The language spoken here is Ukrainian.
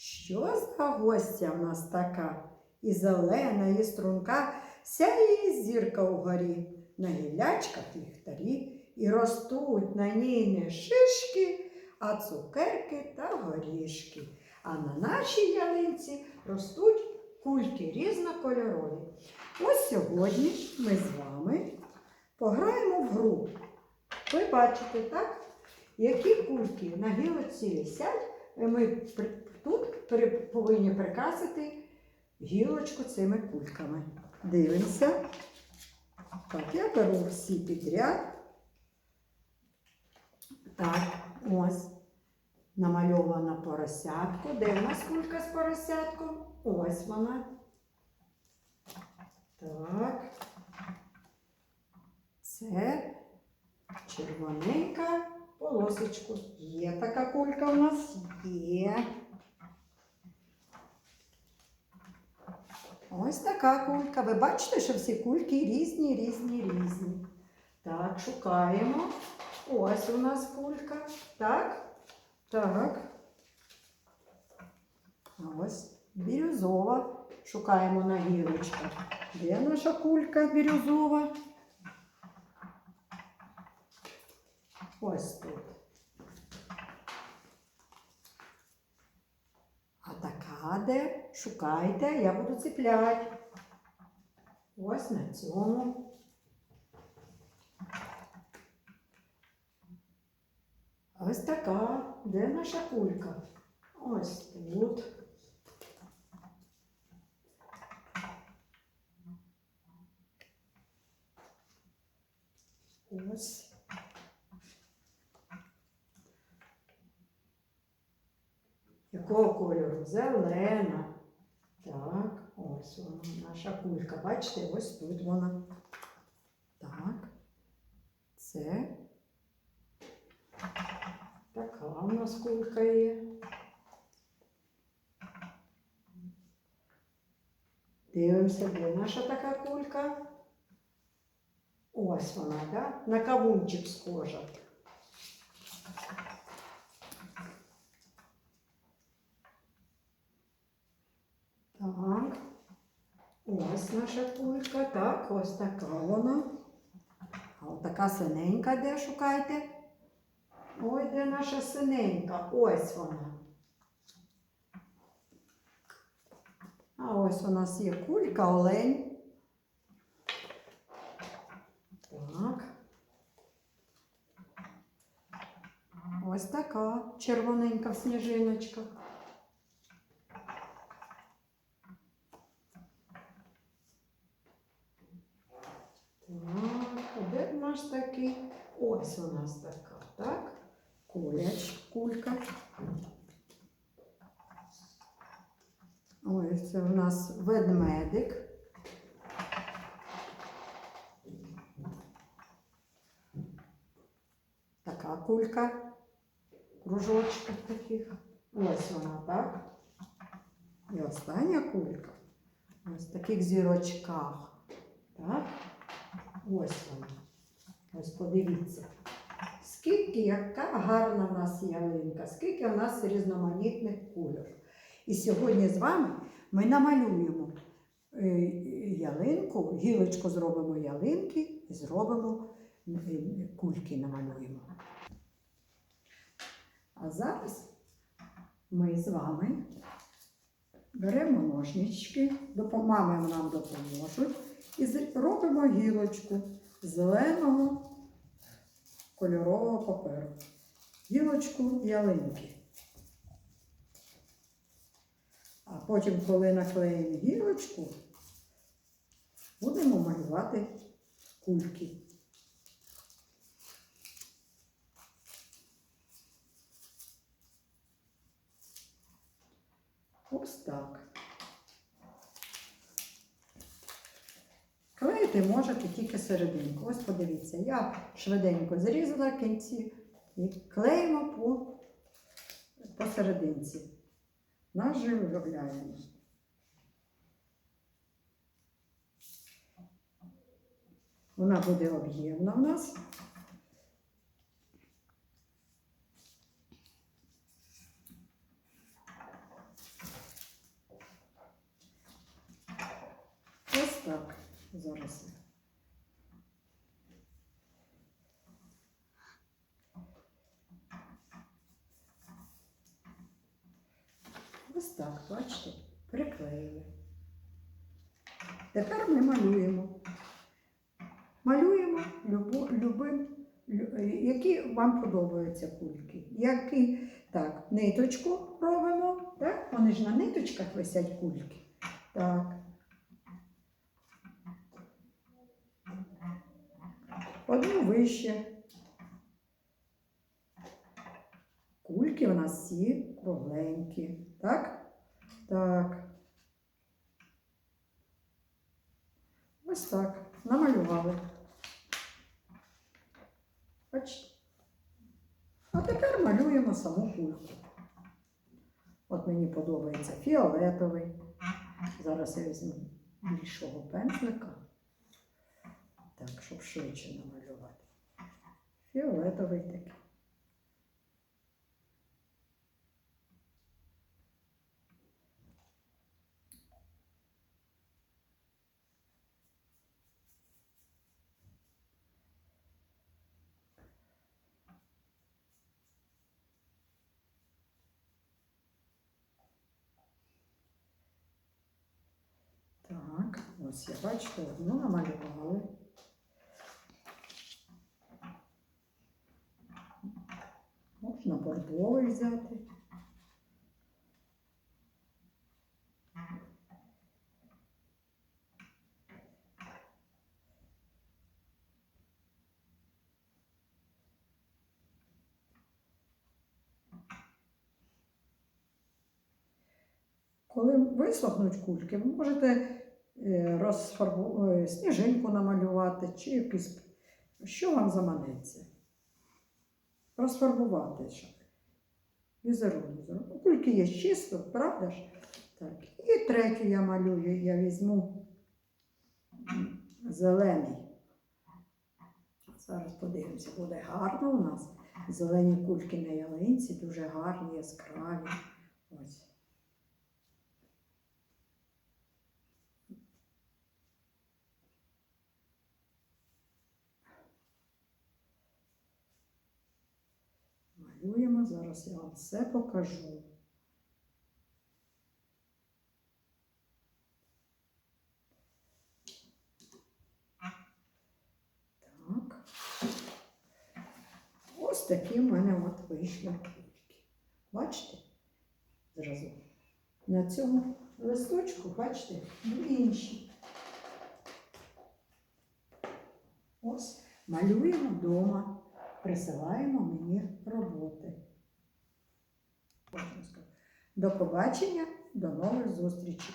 Що за гостя в нас така? І зелена, і струнка, сяє зірка угорі, на гілячках ліхтарі, і ростуть на ній не шишки, а цукерки та горішки. А на нашій ялинці ростуть кульки різнокольорові. Ось сьогодні ми з вами пограємо в гру. Ви бачите, так? Які кульки на гілочці висять, ми тут повинні прикрасити гілочку цими кульками. Дивимося. Так, я беру всі підряд. Так, ось. Намальована поросятку. Де в нас кулька з поросятком? Ось вона. Так. Це червоненька полосочку. Є така кулька у нас? Є. Ось така кулька. Ви бачите, що всі кульки різні, різні, різні. Так, шукаємо. Ось у нас кулька. Так? Так. Ось бірюзова. Шукаємо на гілочках. Де наша кулька бірюзова? Ось тут. А така де? Шукайте, я буду цепляти. Ось на цьому. Ось така. Де наша кулька? Ось тут. Ось. Якого кольору? Зелена. Так, ось вона, наша кулька. Бачите, ось тут вона. Так. Це. Така у нас кулька є. Дивимося, де наша така кулька. Ось вона, да? На кавунчик схожа. Так. Ось наша кулька. Так, ось така вона. А от така синенька, де шукайте? Ой, де наша синенька? Ось вона. А ось у нас є кулька, олень. Так. Ось така червоненька сніжиночка. Так, де наш такий? Ось у нас така, так? Куляч, кулька. Ось це у нас ведмедик. Така кулька, кружочках таких. Ось вона, так? І остання кулька. Ось в таких зірочках. Так? Ось вона. Ось подивіться. Скільки яка гарна в нас ялинка, скільки в нас різноманітних кольорів. І сьогодні з вами ми намалюємо е, ялинку, гілочку зробимо ялинки і зробимо е, кульки намалюємо. А зараз ми з вами беремо ножнички, допом- мами нам допоможуть і робимо гілочку зеленого кольорового паперу. Гілочку ялинки. А потім, коли наклеїмо гілочку, будемо малювати кульки. Ось так. Зрізати можете тільки серединку. Ось подивіться, я швиденько зрізала кінці і клеїмо по, посерединці. Нажив виробляємо. Вона буде об'ємна в нас. Ось так. Зараз. Ось так, бачите, приклеїли. Тепер ми малюємо. Малюємо любо, любим, які вам подобаються кульки. Які, так, ниточку робимо, так? Вони ж на ниточках висять кульки. Так. Одну вище. Кульки у нас всі кругленькі. Так? Так. Ось так. Намалювали. Бачите? А тепер малюємо саму кульку. От мені подобається фіолетовий. Зараз я візьму більшого пензлика. Так, щоб швидше намалювати. Фіолетовий такий. Так, ось я бачите, одну намалювали. Можна взяти. Коли висохнуть кульки, ви можете е, розфарбу... е, сніжинку намалювати чи якийсь, що вам заманеться. Розфарбувати. Візерунок. Ну, Кульки є чисто, правда ж? Так. І третю я малюю, я візьму зелений. Зараз подивимося, буде гарно у нас. Зелені кульки на ялинці, дуже гарні, яскраві. Ось. Малюємо, зараз я вам все покажу. Так. Ось такі в мене от вийшли кульки. Бачите? Зразу. На цьому листочку, бачите, інші. Ось малюємо вдома присилаємо мені роботи. До побачення, до нових зустрічей!